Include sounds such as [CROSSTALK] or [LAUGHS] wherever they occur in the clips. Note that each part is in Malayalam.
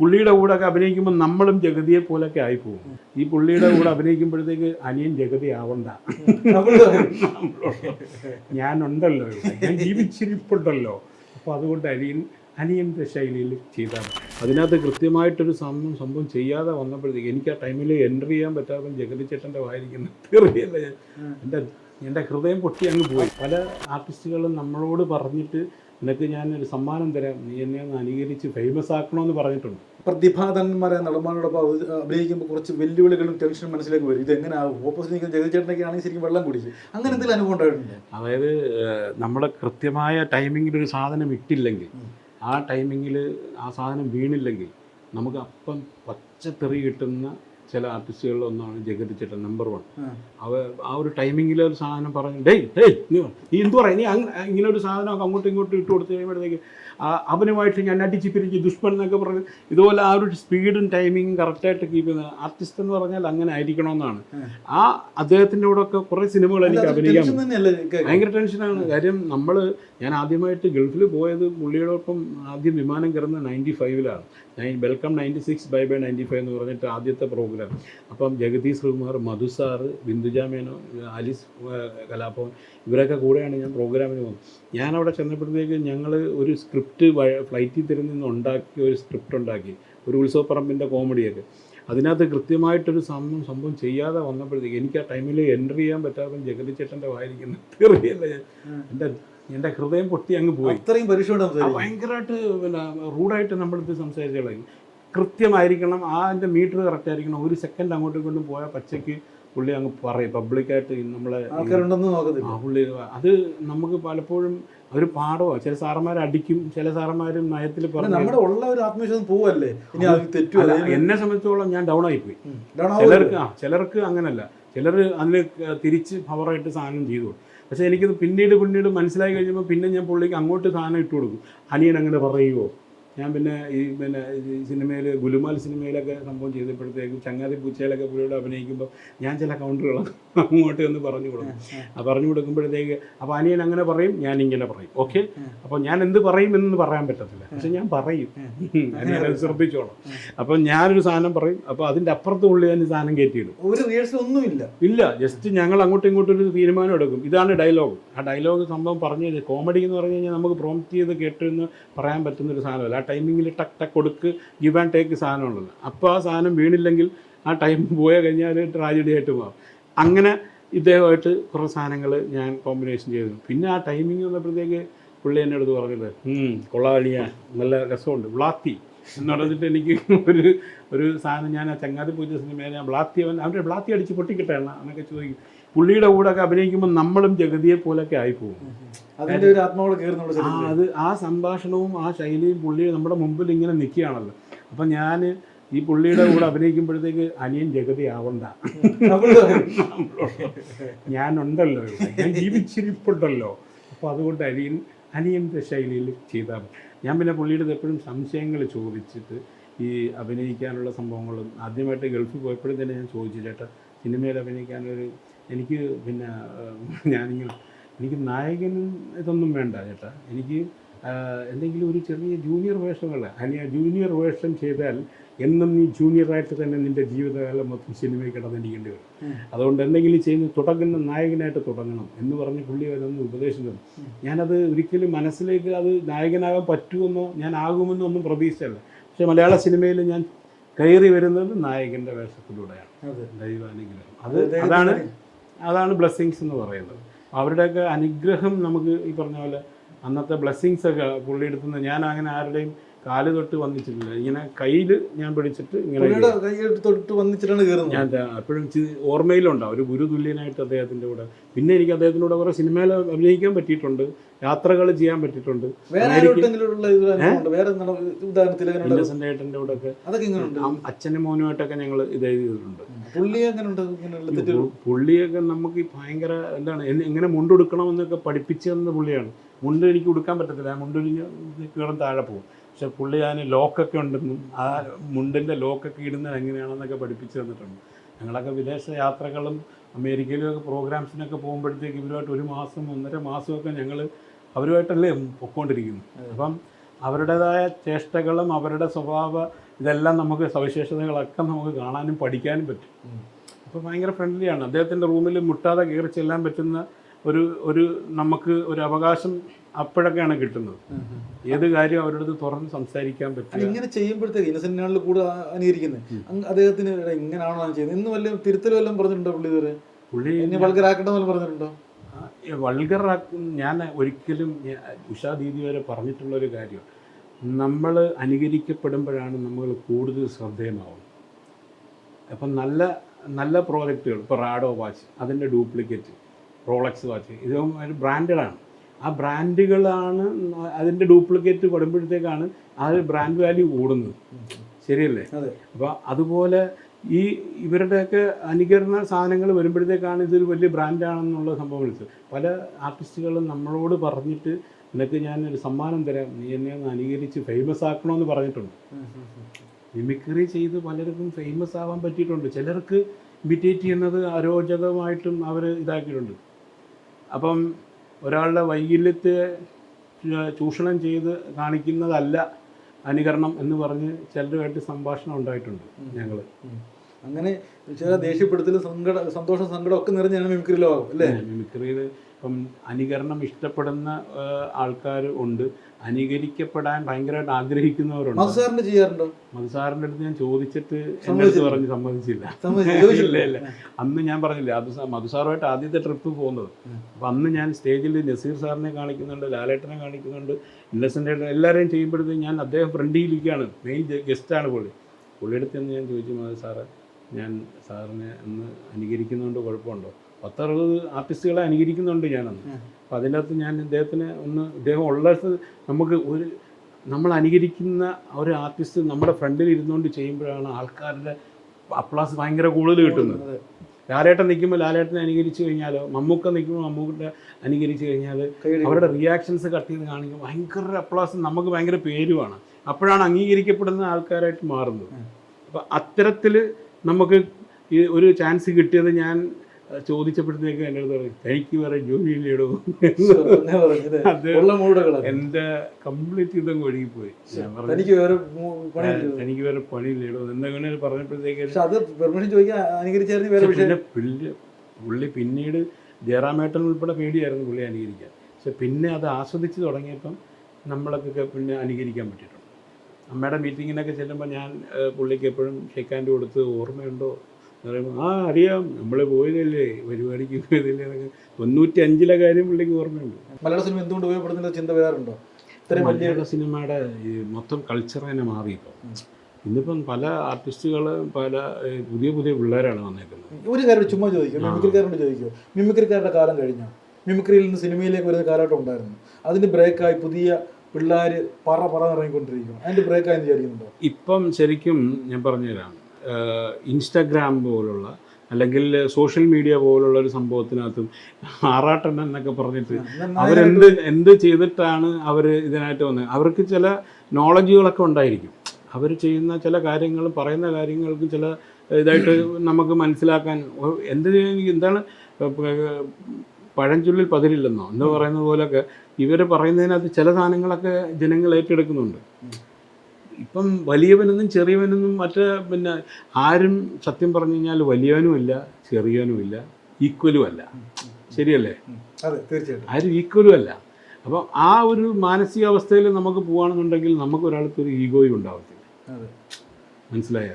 പുള്ളിയുടെ കൂടെ ഒക്കെ അഭിനയിക്കുമ്പോൾ നമ്മളും ജഗതിയെ പോലൊക്കെ ആയിപ്പോകും ഈ പുള്ളിയുടെ കൂടെ അഭിനയിക്കുമ്പോഴത്തേക്ക് അനിയൻ ജഗതി ആവണ്ട. ഞാനുണ്ടല്ലോ. ഞാൻ ജീവിച്ചിരിപ്പുണ്ടല്ലോ. അപ്പോൾ അതുകൊണ്ട് അനിയൻ അനിയന്റെ ശൈലിയിൽ ചെയ്താൽ. അതിനകത്ത് കൃത്യമായിട്ടൊരു സംഭവം സംഭവം ചെയ്യാതെ വന്നപ്പോഴത്തേക്ക് എനിക്ക് ആ ടൈമിൽ എന്റർ ചെയ്യാൻ പറ്റാതെ ജഗതി ചേട്ടന്റെ വായിരിക്കുന്ന തെറിയല്ല ഞാൻ എന്റെ എന്റെ ഹൃദയം പൊട്ടി അങ്ങ് പോയി. പല ആർട്ടിസ്റ്റുകളും നമ്മളോട് പറഞ്ഞിട്ട് നിനക്ക് ഞാൻ ഒരു സമ്മാനം തരാം. നീ എന്നെ ഒന്ന് അനുകരിച്ച് ഫേമസ് ആക്കണമെന്ന് പറഞ്ഞിട്ടുണ്ട്. പ്രതിഭാതന്മാരെ നടന്മാരോടൊപ്പം അഭിനയിക്കുമ്പോൾ കുറച്ച് വെല്ലുവിളികളും ടെൻഷനും മനസ്സിലേക്ക് വരും. ഇത് ഓപ്പോസിറ്റ് നിൽക്കുന്ന ജഗതി ചേട്ടനൊക്കെ ആണെങ്കിൽ ശരിക്കും വെള്ളം കുടിക്കും. അങ്ങനെ എന്തെങ്കിലും അനുഭവം ഉണ്ടായിട്ടുണ്ട്? അതായത് നമ്മുടെ കൃത്യമായ ടൈമിങ്ങിൽ ഒരു സാധനം ഇട്ടില്ലെങ്കിൽ ആ ടൈമിങ്ങിൽ ആ സാധനം വീണില്ലെങ്കിൽ നമുക്ക് അപ്പം പച്ചത്തെറി കിട്ടുന്ന ചില ആർട്ടിസ്റ്റുകളിൽ ഒന്നാണ് ജഗതി ചേട്ടൻ നമ്പർ വൺ അവ ആ ഒരു ടൈമിങ്ങിൽ ഒരു സാധനം പറഞ്ഞു ഡേയ് ഡേയ് നീ. നീ എന്തു പറയാ? നീ ഇങ്ങനെ ഒരു സാധനം അങ്ങോട്ടും ഇങ്ങോട്ടും ഇട്ട് കൊടുത്ത് കഴിയുമ്പോഴത്തേക്ക് അവനുമായിട്ട് ഞാൻ അടിച്ചിപ്പിരിക്കും ദുഷ്മൻ എന്നൊക്കെ പറഞ്ഞ്. ഇതുപോലെ ആ ഒരു സ്പീഡും ടൈമിങ്ങും കറക്റ്റായിട്ട് കീപ്പ് ചെയ്യുന്ന ആർട്ടിസ്റ്റ് എന്ന് പറഞ്ഞാൽ അങ്ങനെ ആയിരിക്കണമെന്നാണ്. ആ. അദ്ദേഹത്തിന്റെ കൂടെ ഒക്കെ കുറേ സിനിമകൾ എനിക്ക് അഭിനയിക്കാൻ തന്നെയല്ലേ ഭയങ്കര ടെൻഷനാണ് കാര്യം നമ്മൾ ഞാൻ ആദ്യമായിട്ട് ഗൾഫിൽ പോയത് പുള്ളിയോടൊപ്പം ആദ്യം വിമാനം കയറുന്നത് ninety ഫൈവിലാണ് welcome ninety six bye bye ninety five എന്ന് പറഞ്ഞിട്ട് ആദ്യത്തെ പ്രോഗ്രാം അപ്പം ജഗതി ശ്രീകുമാർ മധു സാറ് ബിന്ദുജ മേനോ ആലിസ് കലാഭവൻ ഇവരൊക്കെ കൂടെയാണ് ഞാൻ പ്രോഗ്രാമിന് പോകുന്നത്. ഞാൻ അവിടെ ചെന്നപ്പോഴത്തേക്ക് ഞങ്ങൾ ഒരു സ്ക്രിപ്റ്റ് ഫ്ലൈറ്റിൽ തരുന്ന ഉണ്ടാക്കിയ ഉണ്ടാക്കി ഒരു സ്ക്രിപ്റ്റ് ഉണ്ടാക്കി. ഒരു ഉത്സവപ്പറമ്പിന്റെ കോമഡിയൊക്കെ അതിനകത്ത് കൃത്യമായിട്ടൊരു സംഭവം സംഭവം ചെയ്യാതെ വന്നപ്പോഴത്തേക്ക് എനിക്ക് ആ ടൈമിൽ എന്റർ ചെയ്യാൻ പറ്റാതെ ജഗതി ചേട്ടന്റെ വായിരിക്കുന്ന തെറിയല്ല ഞാൻ എന്റെ എന്റെ ഹൃദയം പൊട്ടി അങ്ങ് പോയി. അത്രയും പരിശോധന. ഭയങ്കരമായിട്ട് പിന്നെ റൂഡായിട്ട് നമ്മളിത് സംസാരിച്ചു കളയും കൃത്യമായിരിക്കണം ആ എന്റെ മീറ്റർ കറക്റ്റ് ആയിരിക്കണം ഒരു സെക്കൻഡ് അങ്ങോട്ടും കൊണ്ടും പോയാൽ പച്ചയ്ക്ക് പുള്ളി അങ്ങ് പറയും. പബ്ലിക്കായിട്ട് നമ്മളെ ആൾക്കാരുണ്ടെന്ന് നോക്കത്തില്ല. ആ പുള്ളി അത് നമുക്ക് പലപ്പോഴും ഒരു പാടമാണ് ചില സാറന്മാർ അടിക്കും ചില സാറന്മാരും നയത്തിൽ പറഞ്ഞു നമ്മുടെ ഉള്ള ഒരു ആത്മവിശ്വാസം പോവല്ലേ? ഇനി അത് തെറ്റുമല്ല എന്നെ സംബന്ധിച്ചോളം ഞാൻ ഡൗൺ ആയിപ്പോയി. ചിലർക്ക് ആ ചിലർക്ക് അങ്ങനല്ല. ചിലർ അതിന് തിരിച്ച് പവറായിട്ട് സാധനം ചെയ്തു പക്ഷെ പക്ഷേ എനിക്കത് പിന്നീട് പിന്നീട് മനസ്സിലായി കഴിഞ്ഞപ്പോൾ പിന്നെ ഞാൻ പുള്ളിക്ക് അങ്ങോട്ട് സാധനം ഇട്ട് കൊടുക്കും. അനിയൻ അങ്ങനെ പറയുമോ ഞാൻ പിന്നെ ഈ പിന്നെ സിനിമയിൽ ഗുലുമാൽ സിനിമയിലൊക്കെ സംഭവം ചെയ്തപ്പോഴത്തേക്കും ചങ്ങാതി പൂച്ചയിലൊക്കെ പുള്ളിയോട് അഭിനയിക്കുമ്പോൾ ഞാൻ ചില കൗണ്ടറുകൾ അങ്ങോട്ട് ഒന്ന് പറഞ്ഞു കൊടുക്കും. ആ പറഞ്ഞു കൊടുക്കുമ്പോഴത്തേക്ക് അപ്പോൾ അനിയൻ അങ്ങനെ പറയും ഞാൻ ഇങ്ങനെ പറയും. ഓക്കെ? അപ്പോൾ ഞാൻ എന്ത് പറയും എന്ന് പറയാൻ പറ്റത്തില്ല. പക്ഷെ ഞാൻ പറയും. അനിയൻ അത് ശ്രദ്ധിച്ചോളാം. അപ്പോൾ ഞാനൊരു സാധനം പറയും. അപ്പോൾ അതിന്റെ അപ്പുറത്ത് പുള്ളി ഞാൻ സാധനം കയറ്റിയിടും. ഒരു റിഹേഴ്സൽ ഒന്നുമില്ല. ഇല്ല ജസ്റ്റ് ഞങ്ങൾ അങ്ങോട്ടും ഇങ്ങോട്ടും ഒരു തീരുമാനം എടുക്കും. ഇതാണ് ഡയലോഗ് ആ ഡയലോഗ് സംഭവം പറഞ്ഞു കോമഡി എന്ന് പറഞ്ഞു കഴിഞ്ഞാൽ നമുക്ക് പ്രോംപ്റ്റ് ചെയ്ത് കേട്ടെന്ന് പറയാൻ പറ്റുന്ന ഒരു സാധനമല്ല. ടൈമിങ്ങിൽ ടക്ക് ടക്ക് കൊടുക്ക് ഗിവ് ആൻഡ് ടേക്ക് സാധനമുള്ളത് അപ്പോൾ ആ സാധനം വീണില്ലെങ്കിൽ ആ ടൈം പോയ കഴിഞ്ഞാൽ ട്രാജഡി ആയിട്ട് മാറും. അങ്ങനെ ഇദ്ദേഹമായിട്ട് കുറേ സാധനങ്ങൾ ഞാൻ കോമ്പിനേഷൻ ചെയ്തു പിന്നെ ആ ടൈമിങ് വന്നപ്പോഴത്തേക്ക് പുള്ളി എന്നെ അടുത്ത് പറഞ്ഞത് "ഉം, കൊള്ളാളിയ നല്ല രസമുണ്ട്. വ്ളാത്തി എന്ന് പറഞ്ഞിട്ട് എനിക്ക് ഒരു ഒരു സാധനം ഞാൻ ആ ചങ്ങാതി പൂജ സിനിമയിൽ ഞാൻ ബ്ലാത്തി അവൻ അവന്റെ ബ്ലാത്തി അടിച്ച് പൊട്ടിക്കിട്ടേണ എന്നൊക്കെ ചോദിക്കും. പുള്ളിയുടെ കൂടെ ഒക്കെ അഭിനയിക്കുമ്പോൾ നമ്മളും ജഗതിയെ പോലൊക്കെ ആയിപ്പോകും. അതിന്റെ ഒരു ആത്മാവോട് കയറി നമ്മുടെ ആ അത് ആ സംഭാഷണവും ആ ശൈലിയും പുള്ളി നമ്മുടെ മുമ്പിൽ ഇങ്ങനെ നിൽക്കുകയാണല്ലോ. അപ്പം ഞാൻ ഈ പുള്ളിയുടെ കൂടെ അഭിനയിക്കുമ്പോഴത്തേക്ക് അനിയൻ ജഗതി ആവണ്ട [LAUGHS] ഞാനുണ്ടല്ലോ ഞാൻ ജീവിച്ചിരിപ്പുണ്ടല്ലോ. അപ്പോൾ അതുകൊണ്ട് അനിയൻ അനിയന്റെ ശൈലിയിൽ ചെയ്താൽ ഞാൻ പിന്നെ പുള്ളിയുടെ എപ്പോഴും സംശയങ്ങൾ ചോദിച്ചിട്ട് ഈ അഭിനയിക്കാനുള്ള സംഭവങ്ങളും ആദ്യമായിട്ട് ഗൾഫിൽ പോയപ്പോഴും തന്നെ ഞാൻ ചോദിച്ചു ചേട്ടാ സിനിമയിൽ അഭിനയിക്കാനൊരു എനിക്ക് പിന്നെ ഞാനിങ്ങനെ എനിക്ക് നായകൻ ഇതൊന്നും വേണ്ട ചേട്ടാ. എനിക്ക് എന്തെങ്കിലും ഒരു ചെറിയ ജൂനിയർ വേഷങ്ങൾ അനിയ ജൂനിയർ വേഷം ചെയ്താൽ എന്നും നീ ജൂനിയറായിട്ട് തന്നെ നിന്റെ ജീവിതകാലം മൊത്തം സിനിമയിൽ കിടന്നിരിക്കേണ്ടി വരും. അതുകൊണ്ട് എന്തെങ്കിലും ചെയ്യുന്ന തുടങ്ങുന്ന നായകനായിട്ട് തുടങ്ങണം എന്ന് പറഞ്ഞ് പുള്ളി അവരൊന്ന് ഉപദേശം തന്നു. ഞാനത് ഒരിക്കലും മനസ്സിലേക്ക് അത് നായകനാകാൻ പറ്റുമെന്നോ ഞാൻ ആകുമെന്നോ ഒന്നും പ്രതീക്ഷിച്ചല്ല പക്ഷേ മലയാള സിനിമയിൽ ഞാൻ കയറി വരുന്നത് നായകന്റെ വേഷത്തിലൂടെയാണ്. ദൈവാനുഗ്രഹം. അത് അതാണ് അതാണ് ബ്ലെസ്സിങ്സ് എന്ന് പറയുന്നത്. അവരുടെയൊക്കെ അനുഗ്രഹം നമുക്ക് ഈ പറഞ്ഞ പോലെ അന്നത്തെ ബ്ലെസ്സിങ്സൊക്കെ പുള്ളി എടുത്തുനിന്ന് ഞാൻ അങ്ങനെ ആരുടെയും കാൽ തൊട്ട് വന്നിട്ടില്ല ഇങ്ങനെ കയ്യിൽ ഞാൻ പിടിച്ചിട്ട് ഇങ്ങനെ തൊട്ട് വന്നിച്ചിട്ടാണ് കയറുന്നത്. ഞാൻ അപ്പോഴും ഓർമ്മയിലുണ്ടാവും. ഒരു ഗുരു തുല്യനായിട്ട് അദ്ദേഹത്തിന്റെ കൂടെ. പിന്നെ എനിക്ക് അദ്ദേഹത്തിന്റെ കൂടെ കുറേ സിനിമയിൽ അഭിനയിക്കാൻ പറ്റിയിട്ടുണ്ട്. യാത്രകൾ ചെയ്യാൻ പറ്റിയിട്ടുണ്ട്. ഏട്ടന്റെ കൂടെ ഒക്കെ അച്ഛനും മോനുമായിട്ടൊക്കെ ഞങ്ങൾ ഇത് ചെയ്തിട്ടുണ്ട്. പുള്ളിയൊക്കെ നമുക്ക് ഭയങ്കര എന്താണ് എങ്ങനെ മുണ്ടെടുക്കണമെന്നൊക്കെ പഠിപ്പിച്ചു തന്ന പുള്ളിയാണ്. മുണ്ട് എനിക്ക് ഉടുക്കാൻ പറ്റത്തില്ല. മുണ്ടൊരിഞ്ഞ് കീറും താഴെ പോകും. പക്ഷെ പുള്ളി അതിന് ലോക്കൊക്കെ ഉണ്ടെന്നും ആ മുണ്ടിന്റെ ലോക്കൊക്കെ ഇടുന്നത് എങ്ങനെയാണെന്നൊക്കെ പഠിപ്പിച്ചു തന്നിട്ടുണ്ട്. ഞങ്ങളൊക്കെ വിദേശ യാത്രകളും അമേരിക്കയിലൊക്കെ പ്രോഗ്രാംസിനൊക്കെ പോകുമ്പോഴത്തേക്ക് ഇവരുമായിട്ട് ഒരു മാസം ഒന്നര മാസമൊക്കെ ഞങ്ങൾ അവരുമായിട്ടല്ലേ പൊക്കോണ്ടിരിക്കുന്നു. അപ്പം അവരുടേതായ ചേഷ്ടകളും അവരുടെ സ്വഭാവ ഇതെല്ലാം നമുക്ക് സവിശേഷതകളൊക്കെ നമുക്ക് കാണാനും പഠിക്കാനും പറ്റും. അപ്പോൾ ഭയങ്കര ഫ്രണ്ട്ലിയാണ് അദ്ദേഹത്തിന്റെ റൂമിൽ മുട്ടാതെ കയറി ചെല്ലാൻ പറ്റുന്ന ഒരു ഒരു നമുക്ക് ഒരു അവകാശം അപ്പോഴൊക്കെയാണ് കിട്ടുന്നത്. ഏത് കാര്യം അവരുടെ അടുത്ത് തുറന്ന് സംസാരിക്കാൻ പറ്റും ഇങ്ങനെ ചെയ്യുമ്പോഴത്തേക്ക് ഇന്നസെന്റിനാളിൽ കൂടെ അനുകരിക്കുന്നത് അദ്ദേഹത്തിന് ഇങ്ങനെയാണോ ചെയ്യുന്നത്? ഇന്ന് വല്ല തിരുത്തൽ വല്ലതും പറഞ്ഞിട്ടുണ്ടോ പുള്ളി ഇതുവരെ? പുള്ളി എന്ന് പറഞ്ഞിട്ടുണ്ടോ? വൾഗറാക്കും ഞാൻ ഒരിക്കലും ഉഷാ ദീദി വരെ പറഞ്ഞിട്ടുള്ള ഒരു കാര്യം. നമ്മൾ അനുകരിക്കപ്പെടുമ്പോഴാണ് നമ്മൾ കൂടുതൽ ശ്രദ്ധേയമാവും അപ്പം നല്ല നല്ല പ്രോജക്റ്റുകൾ ഇപ്പോൾ റാഡോ വാച്ച് അതിന്റെ ഡ്യൂപ്ലിക്കേറ്റ്. Rolex watch. ഇത് ഒരു ബ്രാൻഡഡാണ് ആ ബ്രാൻഡുകളാണ് അതിന്റെ ഡ്യൂപ്ലിക്കേറ്റ് കൊടുമ്പോഴത്തേക്കാണ് ആ ബ്രാൻഡ് വാല്യൂ കൂടുന്നത്. ശരിയല്ലേ? അപ്പോൾ അതുപോലെ ഈ ഇവരുടെയൊക്കെ അനുകരണ സാധനങ്ങൾ വരുമ്പോഴത്തേക്കാണ് ഇതൊരു വലിയ ബ്രാൻഡാണെന്നുള്ള സംഭവം വിളിച്ചത് പല ആർട്ടിസ്റ്റുകളും നമ്മളോട് പറഞ്ഞിട്ട് നിനക്ക് ഞാനൊരു സമ്മാനം തരാം. നീ എന്നെ ഒന്ന് അനുകരിച്ച് ഫേമസ് ആക്കണമെന്ന് പറഞ്ഞിട്ടുണ്ട്. മിമിക്രി ചെയ്ത് പലർക്കും ഫേമസ് ആവാൻ പറ്റിയിട്ടുണ്ട്. ചിലർക്ക് ഇമിറ്റേറ്റ് ചെയ്യുന്നത് അരോചകമായിട്ടും അവർ ഇതാക്കിയിട്ടുണ്ട്. അപ്പം ഒരാളുടെ വൈകല്യത്തെ ചൂഷണം ചെയ്ത് കാണിക്കുന്നതല്ല അനുകരണം എന്ന് പറഞ്ഞ് ചിലരുമായിട്ട് സംഭാഷണം ഉണ്ടായിട്ടുണ്ട് ഞങ്ങൾ അങ്ങനെ ചില ദേഷ്യപ്പെടുത്തലും സങ്കട സന്തോഷം സങ്കടം ഒക്കെ നിറഞ്ഞാണ് മിമിക്രി ലോകം അല്ലേ? മിമിക്രിയിൽ ഇപ്പം അനുകരണം ഇഷ്ടപ്പെടുന്ന ആൾക്കാർ ഉണ്ട്. അനുകരിക്കപ്പെടാൻ ഭയങ്കരമായിട്ട് ആഗ്രഹിക്കുന്നവരുണ്ട്. മധുസാറിന്റെ ചെയ്യാറുണ്ടോ? അടുത്ത് ഞാൻ ചോദിച്ചിട്ട് അടുത്ത് സമ്മതിച്ചില്ല. പറഞ്ഞ് സമ്മതിച്ചില്ല. സമ്മതിച്ചില്ല, ഇല്ല ഇല്ല. അന്ന് ഞാൻ പറഞ്ഞില്ല അത് മധുസാറുമായിട്ട് ആദ്യത്തെ ട്രിപ്പ് പോകുന്നത്. അപ്പം അന്ന് ഞാൻ സ്റ്റേജിൽ നസീർ സാറിനെ കാണിക്കുന്നുണ്ട് ലാലേട്ടനെ കാണിക്കുന്നുണ്ട് ഇന്നസെന്റ് എല്ലാവരെയും ചെയ്യുമ്പോഴത്തേക്കും ഞാൻ അദ്ദേഹം ഫ്രണ്ടിലിരിക്കുകയാണ് മെയിൻ ഗസ്റ്റാണ് പുള്ളി. പുള്ളിയുടെ അടുത്ത് ഞാൻ ചോദിച്ചു മധു സാറ് ഞാൻ സാറിനെ ഒന്ന് അനുകരിക്കുന്നതുകൊണ്ട് കുഴപ്പമുണ്ടോ? പത്തറുപത് ആർട്ടിസ്റ്റുകളെ അനുകരിക്കുന്നുണ്ട് ഞാനന്ന്. അപ്പം അതിന്റെ അകത്ത് ഞാൻ ഇദ്ദേഹത്തിന് ഒന്ന് ഇദ്ദേഹം ഉള്ള നമുക്ക് ഒരു നമ്മൾ അനുകരിക്കുന്ന ഒരു ആർട്ടിസ്റ്റ് നമ്മുടെ ഫ്രണ്ടിൽ ഇരുന്നുകൊണ്ട് ചെയ്യുമ്പോഴാണ് ആൾക്കാരുടെ അപ്ലാസ് ഭയങ്കര കൂടുതൽ കിട്ടുന്നത്. ലാലേട്ടൻ നിൽക്കുമ്പോൾ ലാലേട്ടനെ അനുകരിച്ച് കഴിഞ്ഞാലോ മമ്മൂക്ക നിൽക്കുമ്പോൾ മമ്മൂക്കിന്റെ അനുകരിച്ച് കഴിഞ്ഞാൽ അവരുടെ റിയാക്ഷൻസ് കട്ട് ചെയ്ത് കാണിക്കുമ്പോൾ ഭയങ്കര അപ്ലാസ് നമുക്ക് ഭയങ്കര പേരുമാണ് അപ്പോഴാണ് അംഗീകരിക്കപ്പെടുന്ന ആൾക്കാരായിട്ട് മാറുന്നത്. അപ്പം അത്തരത്തിൽ നമുക്ക് ഈ ഒരു ചാൻസ് കിട്ടിയത് ഞാൻ ചോദിച്ചപ്പോഴത്തേക്ക് അടുത്ത് പറഞ്ഞു എനിക്ക് വേറെ ജോലിയില്ലേടോ എന്റെ കംപ്ലീറ്റ് ഇതങ്ങ് ഒഴുകിപ്പോയി. തനിക്ക് വേറെ പണി ഇല്ലേടോ എനിക്ക് വേറെ പണിയില്ലേടോ എന്തെങ്കിലും പറഞ്ഞപ്പോഴത്തേക്ക് പിന്നെ പുള്ളി പിന്നീട് ജയറാമേട്ടൻ ഉൾപ്പെടെ പേടിയായിരുന്നു പുള്ളി അനുകരിക്കാൻ. പക്ഷെ പിന്നെ അത് ആസ്വദിച്ച് തുടങ്ങിയപ്പം നമ്മളൊക്കെ പിന്നെ അനുകരിക്കാൻ പറ്റിയിട്ടുണ്ട്. അമ്മയുടെ മീറ്റിങ്ങിനൊക്കെ ചെല്ലുമ്പോൾ ഞാൻ പുള്ളിക്ക് എപ്പോഴും ഷെയ്ക്കാന്റെ കൊടുത്ത് ഓർമ്മയുണ്ടോ? പറയുമ്പോൾ ആ അറിയാം. നമ്മൾ പോയതല്ലേ. പരിപാടിക്ക് പോയതല്ലേ എന്നൊക്കെ. തൊണ്ണൂറ്റി അഞ്ചിലെ കാര്യം പുള്ളിക്ക് ഓർമ്മയുണ്ട്. മലയാള സിനിമ എന്തുകൊണ്ട് ഉപയോഗപ്പെടുന്നില്ല ചിന്ത വരാറുണ്ടോ ഇത്ര മലയാള സിനിമയുടെ ഈ മൊത്തം കൾച്ചർ തന്നെ മാറി ഇപ്പം. ഇന്നിപ്പം പല ആർട്ടിസ്റ്റുകൾ പല പുതിയ പുതിയ പിള്ളേരാണ് വന്നേക്കുന്നത്. ഒരു കാര്യം ചുമ്മാ ചോദിക്കും. മിമിക്രിക്കാരോട് ചോദിക്കും. മിമിക്രിക്കാരുടെ കാലം കഴിഞ്ഞോ? മിമിക്രിയിൽ നിന്ന് സിനിമയിലേക്ക് വരുന്ന കാലഘട്ടം ഉണ്ടായിരുന്നു. അതിന് ബ്രേക്കായി പുതിയ പിള്ളേർ പറ പറ ഇറങ്ങിക്കൊണ്ടിരിക്കും അതിന്റെ ബ്രേക്കായി വിചാരിക്കുന്നുണ്ടോ? ഇപ്പം ശരിക്കും ഞാൻ പറഞ്ഞുതരാം. ഇൻസ്റ്റാഗ്രാം പോലുള്ള അല്ലെങ്കിൽ സോഷ്യൽ മീഡിയ പോലുള്ള ഒരു സംഭവത്തിനകത്തും ആറാട്ടെണ്ണ എന്നൊക്കെ പറഞ്ഞിട്ട് അവരെന്ത് എന്ത് ചെയ്തിട്ടാണ് അവർ ഇതിനായിട്ട് വന്നത് അവർക്ക് ചില നോളജുകളൊക്കെ ഉണ്ടായിരിക്കും. അവർ ചെയ്യുന്ന ചില കാര്യങ്ങൾ പറയുന്ന കാര്യങ്ങൾക്ക് ചില ഇതായിട്ട് നമുക്ക് മനസ്സിലാക്കാൻ എന്ത് എന്താണ് പഴഞ്ചൊല്ലിൽ പതിരില്ലെന്നോ? എന്ന് പറയുന്നത് പോലൊക്കെ ഇവർ പറയുന്നതിനകത്ത് ചില സാധനങ്ങളൊക്കെ ജനങ്ങൾ ഏറ്റെടുക്കുന്നുണ്ട്. ഇപ്പം വലിയവനെന്നും ചെറിയവനെന്നും മറ്റേ പിന്നെ ആരും സത്യം പറഞ്ഞു കഴിഞ്ഞാൽ വലിയവനുമില്ല ചെറിയവനുമില്ല ഈക്വലും അല്ല. ശരിയല്ലേ? അതെ തീർച്ചയായിട്ടും. ആരും ഈക്വലും അല്ല. അപ്പം ആ ഒരു മാനസികാവസ്ഥയിൽ നമുക്ക് പോവുകയാണെന്നുണ്ടെങ്കിൽ നമുക്ക് ഒരാൾക്ക് ഒരു ഈഗോയും ഉണ്ടാവത്തില്ല. മനസ്സിലായ?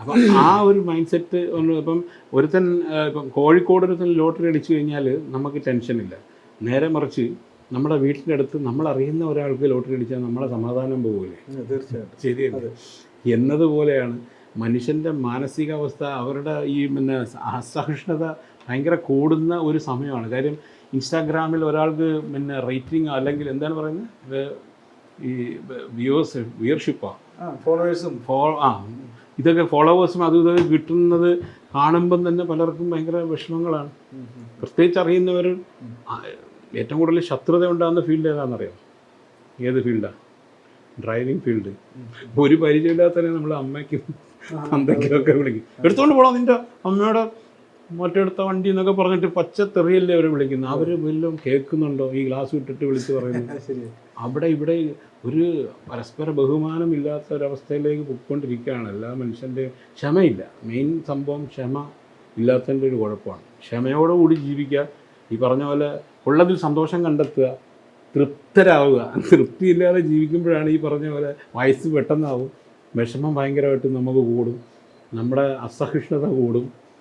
അപ്പം ആ ഒരു മൈൻഡ് സെറ്റ് ഇപ്പം ഒരുത്തൻ ഇപ്പം കോഴിക്കോട് ഒരുത്തൻ ലോട്ടറി അടിച്ചു കഴിഞ്ഞാൽ നമുക്ക് ടെൻഷനില്ല നേരെ മറിച്ച് നമ്മുടെ വീട്ടിന്റെ അടുത്ത് നമ്മൾ അറിയുന്ന ഒരാൾക്ക് ലോട്ടറി അടിച്ചാൽ നമ്മളെ സമാധാനം പോകില്ലേ തീർച്ചയായിട്ടും. ശരിയല്ലേ? എന്നതുപോലെയാണ് മനുഷ്യന്റെ മാനസികാവസ്ഥ അവരുടെ ഈ പിന്നെ അസഹിഷ്ണുത ഭയങ്കര കൂടുന്ന ഒരു സമയമാണ്. കാര്യം ഇൻസ്റ്റാഗ്രാമിൽ ഒരാൾക്ക് പിന്നെ റേറ്റിംഗ് അല്ലെങ്കിൽ എന്താണ് പറയുന്നത്? ഈ വ്യൂവേഴ്സ് വ്യൂവർഷിപ്പാണ് ഫോളോവേഴ്സും. ഫോ ആ ഇതൊക്കെ ഫോളോവേഴ്സും അതും ഇതൊക്കെ കിട്ടുന്നത് കാണുമ്പം തന്നെ പലർക്കും ഭയങ്കര വിഷമങ്ങളാണ്. പ്രത്യേകിച്ച് അറിയുന്നവർ ഏറ്റവും കൂടുതൽ ശത്രുത ഉണ്ടാകുന്ന ഫീൽഡ് ഏതാണെന്നറിയോ? ഏത് ഫീൽഡാണ് ഡ്രൈവിംഗ് ഫീൽഡ് ഒരു പരിചയമില്ലാത്തതിനെ നമ്മൾ അമ്മയ്ക്കും അന്തയ്ക്കും ഒക്കെ വിളിക്കും. എടുത്തുകൊണ്ട് പോകണം നിന്റെ അമ്മയുടെ. മറ്റെടുത്ത വണ്ടി എന്നൊക്കെ പറഞ്ഞിട്ട് പച്ച തെറിയല്ലേ അവർ വിളിക്കുന്നത് അവർ വല്ലതും കേൾക്കുന്നുണ്ടോ? ഈ ഗ്ലാസ് ഇട്ടിട്ട് വിളിച്ച് പറയുന്നത്. [LAUGHS] ശരി. അവിടെ ഇവിടെ ഒരു പരസ്പര ബഹുമാനമില്ലാത്ത ഒരവസ്ഥയിലേക്ക് പൊയ്ക്കൊണ്ടിരിക്കുകയാണ്. എല്ലാ മനുഷ്യന്റെ ക്ഷമയില്ല. മെയിൻ സംഭവം ക്ഷമ ഇല്ലാത്തതിന്റെ ഒരു കുഴപ്പമാണ്. ക്ഷമയോടുകൂടി ജീവിക്കുക. ഈ പറഞ്ഞ പോലെ ഉള്ളതിൽ സന്തോഷം കണ്ടെത്തുക തൃപ്തരാവുക. തൃപ്തിയില്ലാതെ ജീവിക്കുമ്പോഴാണ് ഈ പറഞ്ഞ പോലെ വയസ്സ് പെട്ടെന്നാവും. വിഷമം ഭയങ്കരമായിട്ട് നമുക്ക് കൂടും. നമ്മുടെ അസഹിഷ്ണുത കൂടും.